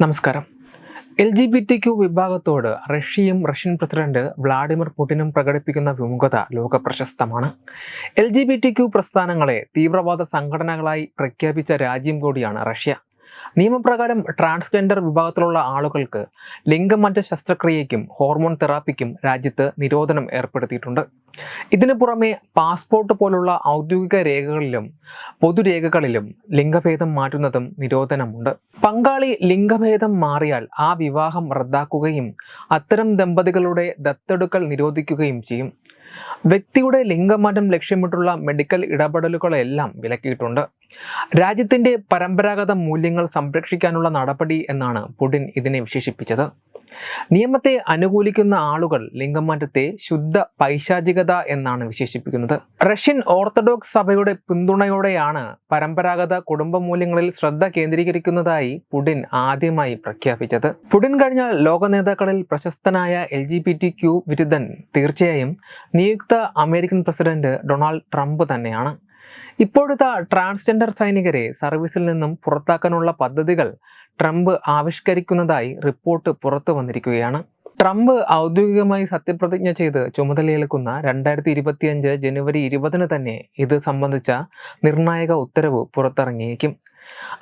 നമസ്കാരം. L G B T Q വിഭാഗത്തോട് റഷ്യയും Russian president Vladimir പുടിനും പ്രകടിപ്പിക്കുന്ന വിമുഖത ലോകപ്രശസ്തമാണ്. L G B T Q പ്രസ്ഥാനങ്ങളെ തീവ്രവാദ സംഘടനകളായി പ്രഖ്യാപിച്ച രാജ്യം കൂടിയാണ് റഷ്യ. നിയമപ്രകാരം ട്രാൻസ്ജെൻഡർ വിഭാഗത്തിലുള്ള ആളുകൾക്ക് ലിംഗമറ്റ ശസ്ത്രക്രിയയ്ക്കും ഹോർമോൺ തെറാപ്പിക്കും രാജ്യത്ത് നിരോധനം ഏർപ്പെടുത്തിയിട്ടുണ്ട്. ഇതിനു പുറമെ പാസ്പോർട്ട് പോലുള്ള ഔദ്യോഗിക രേഖകളിലും പൊതുരേഖകളിലും ലിംഗഭേദം മാറ്റുന്നതും നിരോധനമുണ്ട്. പങ്കാളി ലിംഗഭേദം മാറിയാൽ ആ വിവാഹം റദ്ദാക്കുകയും അത്തരം ദമ്പതികളുടെ ദത്തെടുക്കൽ നിരോധിക്കുകയും ചെയ്യും. വ്യക്തിയുടെ ലിംഗമാറ്റം ലക്ഷ്യമിട്ടുള്ള മെഡിക്കൽ ഇടപെടലുകളെല്ലാം വിലക്കിയിട്ടുണ്ട്. രാജ്യത്തിന്റെ പരമ്പരാഗത മൂല്യങ്ങൾ സംരക്ഷിക്കാനുള്ള നടപടി എന്നാണ് പുടിൻ ഇതിനെ വിശേഷിപ്പിച്ചത്. നിയമത്തെ അനുകൂലിക്കുന്ന ആളുകൾ ലിംഗമാറ്റത്തെ ശുദ്ധ പൈശാചികത എന്നാണ് വിശേഷിപ്പിക്കുന്നത്. റഷ്യൻ ഓർത്തഡോക്സ് സഭയുടെ പിന്തുണയോടെയാണ് പരമ്പരാഗത കുടുംബ മൂല്യങ്ങളിൽ ശ്രദ്ധ കേന്ദ്രീകരിക്കുന്നതായി പുടിൻ ആദ്യമായി പ്രഖ്യാപിച്ചത്. പുടിൻ കഴിഞ്ഞ ലോക നേതാക്കളിൽ പ്രശസ്തനായ L G B T Q വിരുദ്ധൻ തീർച്ചയായും നിയുക്ത അമേരിക്കൻ പ്രസിഡന്റ് ഡൊണാൾഡ് ട്രംപ് തന്നെയാണ്. ഇപ്പോഴത്തെ ട്രാൻസ്ജെൻഡർ സൈനികരെ സർവീസിൽ നിന്നും പുറത്താക്കാനുള്ള പദ്ധതികൾ ട്രംപ് ആവിഷ്കരിക്കുന്നതായി റിപ്പോർട്ട് പുറത്തു വന്നിരിക്കുകയാണ്. ട്രംപ് ഔദ്യോഗികമായി സത്യപ്രതിജ്ഞ ചെയ്ത് ചുമതലയേൽക്കുന്ന രണ്ടായിരത്തി ഇരുപത്തിയഞ്ച് ജനുവരി ഇരുപതിന് തന്നെ ഇത് സംബന്ധിച്ച നിർണായക ഉത്തരവ് പുറത്തിറങ്ങിയേക്കും.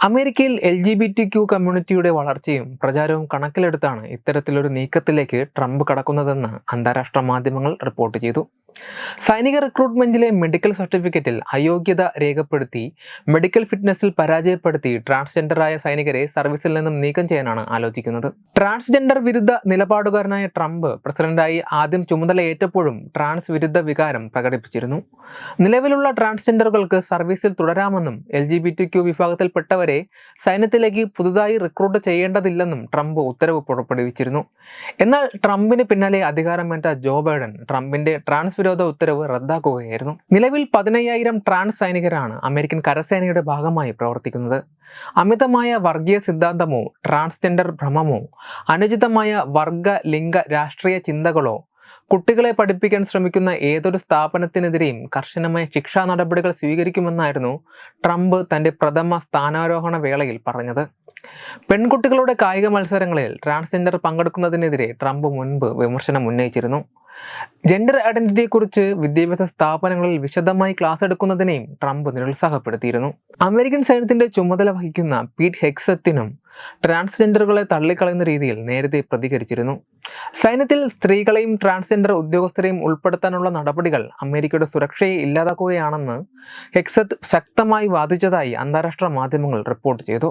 അമേരിക്കയിൽ L G B T Q കമ്മ്യൂണിറ്റിയുടെ വളർച്ചയും പ്രചാരവും കണക്കിലെടുത്താണ് ഇത്തരത്തിലൊരു നീക്കത്തിലേക്ക് ട്രംപ് കടക്കുന്നതെന്ന് അന്താരാഷ്ട്ര മാധ്യമങ്ങൾ റിപ്പോർട്ട് ചെയ്തു. സൈനിക റിക്രൂട്ട്മെന്റിലെ മെഡിക്കൽ സർട്ടിഫിക്കറ്റിൽ അയോഗ്യത രേഖപ്പെടുത്തി മെഡിക്കൽ ഫിറ്റ്നസിൽ പരാജയപ്പെടുത്തി ട്രാൻസ്ജെൻഡറായ സൈനികരെ സർവീസിൽ നിന്നും നീക്കം ചെയ്യാനാണ് ആലോചിക്കുന്നത്. ട്രാൻസ്ജെൻഡർ വിരുദ്ധ നിലപാടുകാരനായ ട്രംപ് പ്രസിഡന്റായി ആദ്യം ചുമതലയേറ്റപ്പോഴും ട്രാൻസ് വിരുദ്ധ വികാരം പ്രകടിപ്പിച്ചിരുന്നു. നിലവിലുള്ള ട്രാൻസ്ജെൻഡറുകൾക്ക് സർവീസിൽ തുടരാമെന്നും L G B T Q വിഭാഗത്തിൽപ്പെട്ടവരെ സൈന്യത്തിലേക്ക് പുതുതായി റിക്രൂട്ട് ചെയ്യേണ്ടതില്ലെന്നും ട്രംപ് ഉത്തരവ് പുറപ്പെടുവിച്ചിരുന്നു. എന്നാൽ ട്രംപിന് പിന്നാലെ അധികാരമേറ്റ ജോ ബൈഡൻ ട്രംപിന്റെ ട്രാൻസ് വിരോധ ഉത്തരവ് റദ്ദാക്കുകയായിരുന്നു. നിലവിൽ പതിനയ്യായിരം ട്രാൻസ് സൈനികരാണ് അമേരിക്കൻ കരസേനയുടെ ഭാഗമായി പ്രവർത്തിക്കുന്നത്. അമിതമായ വർഗീയ സിദ്ധാന്തമോ ട്രാൻസ്ജെൻഡർ ഭ്രമമോ അനുചിതമായ വർഗ ലിംഗ രാഷ്ട്രീയ ചിന്തകളോ കുട്ടികളെ പഠിപ്പിക്കാൻ ശ്രമിക്കുന്ന ഏതൊരു സ്ഥാപനത്തിനെതിരെയും കർശനമായ ശിക്ഷാ നടപടികൾ സ്വീകരിക്കുമെന്നായിരുന്നു ട്രംപ് തന്റെ പ്രഥമ സ്ഥാനാരോഹണ വേളയിൽ പറഞ്ഞത്. പെൺകുട്ടികളുടെ കായിക മത്സരങ്ങളിൽ ട്രാൻസ്ജെൻഡർ പങ്കെടുക്കുന്നതിനെതിരെ ട്രംപ് മുൻപ് വിമർശനം ഉന്നയിച്ചിരുന്നു. ജെൻഡർ ഐഡന്റിറ്റിയെക്കുറിച്ച് വിദ്യാഭ്യാസ സ്ഥാപനങ്ങളിൽ വിശദമായി ക്ലാസ് എടുക്കുന്നതിനെയും ട്രംപ് നിരുത്സാഹപ്പെടുത്തിയിരുന്നു. അമേരിക്കൻ സൈന്യത്തിന്റെ ചുമതല വഹിക്കുന്ന പീറ്റ് ഹെക്സത്തിനും ട്രാൻസ്ജെൻഡറുകളെ തള്ളിക്കളയുന്ന രീതിയിൽ നേരത്തെ പ്രതികരിച്ചിരുന്നു. സൈന്യത്തിൽ സ്ത്രീകളെയും ട്രാൻസ്ജെൻഡർ ഉദ്യോഗസ്ഥരെയും ഉൾപ്പെടുത്താനുള്ള നടപടികൾ അമേരിക്കയുടെ സുരക്ഷയെ ഇല്ലാതാക്കുകയാണെന്ന് ഹെക്സത്ത് ശക്തമായി വാദിച്ചതായി അന്താരാഷ്ട്ര മാധ്യമങ്ങൾ റിപ്പോർട്ട് ചെയ്തു.